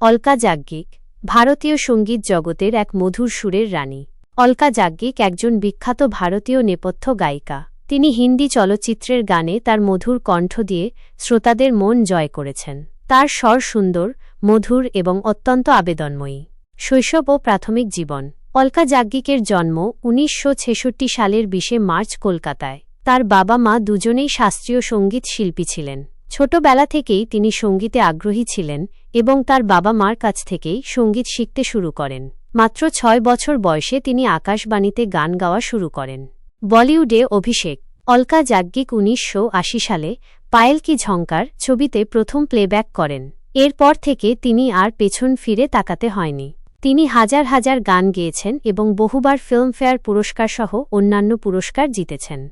অলকা যাজ্ঞিক, ভারতীয় সংগীত জগতের এক মধুর সুরের রানী। অলকা যাজ্ঞিক একজন বিখ্যাত ভারতীয় নেপথ্য গায়িকা। তিনি হিন্দি চলচ্চিত্রের গানে তার মধুর কণ্ঠ দিয়ে শ্রোতাদের মন জয় করেছেন। তার স্বর সুন্দর, মধুর এবং অত্যন্ত আবেদনময়ী। শৈশব ও প্রাথমিক জীবন। অলকা যাজ্ঞিকের জন্ম উনিশশো ছেষট্টি সালের বিশে মার্চ কলকাতায়। তার বাবা মা দুজনেই শাস্ত্রীয় সংগীত শিল্পী ছিলেন। ছোটবেলা থেকেই তিনি সঙ্গীতে আগ্রহী ছিলেন এবং তার বাবা মার কাছ থেকেই সংগীত শিখতে শুরু করেন। মাত্র ছয় বছর বয়সে তিনি আকাশবাণীতে গান গাওয়া শুরু করেন। বলিউডে অভিষেক, অলকা যাজ্ঞিক উনিশশো সালে পায়েল কি ঝঙ্কার ছবিতে প্রথম প্লেব্যাক করেন। এরপর থেকে তিনি আর পেছন ফিরে তাকাতে হয়নি। তিনি হাজার হাজার গান গেয়েছেন এবং বহুবার ফিল্মফেয়ার পুরস্কার সহ অন্যান্য পুরস্কার জিতেছেন।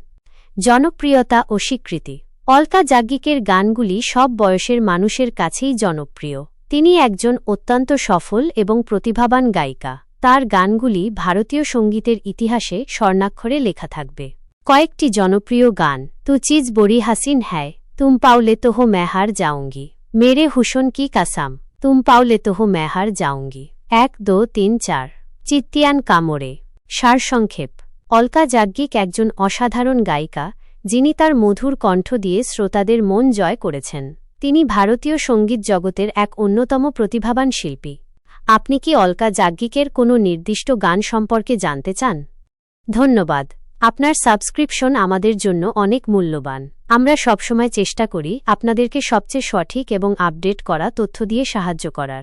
জনপ্রিয়তা ও স্বীকৃতি অলকা যাজ্ঞিকের গানগুলি সব বয়সের মানুষের কাছেই জনপ্রিয়। তিনি একজন অত্যন্ত সফল এবং প্রতিভাবান গায়িকা। তার গানগুলি ভারতীয় সঙ্গীতের ইতিহাসে স্বর্ণাক্ষরে লেখা থাকবে। কয়েকটি জনপ্রিয় গান, তু চিজ বড়ি হাসিন হ্যায়, তুম পাওলে তো হো মেহার যাউঙ্গি মেরে হুসন কি কাসাম, তুম পাওলে তো হো মেহার যাউঙ্গি এক, দো, তিন, চার, চিত্তিয়ান কামড়ে সারসংক্ষেপ অলকা যাজ্ঞিক একজন অসাধারণ গায়িকা যিনি তার মধুর কণ্ঠ দিয়ে শ্রোতাদের মন জয় করেছেন। তিনি ভারতীয় সংগীত জগতের এক অন্যতম প্রতিভাবান শিল্পী। আপনি কি অলকা যাজ্ঞিকের কোনো নির্দিষ্ট গান সম্পর্কে জানতে চান? ধন্যবাদ। আপনার সাবস্ক্রিপশন আমাদের জন্য অনেক মূল্যবান। আমরা সবসময় চেষ্টা করি আপনাদেরকে সবচেয়ে সঠিক এবং আপডেট করা তথ্য দিয়ে সাহায্য করার।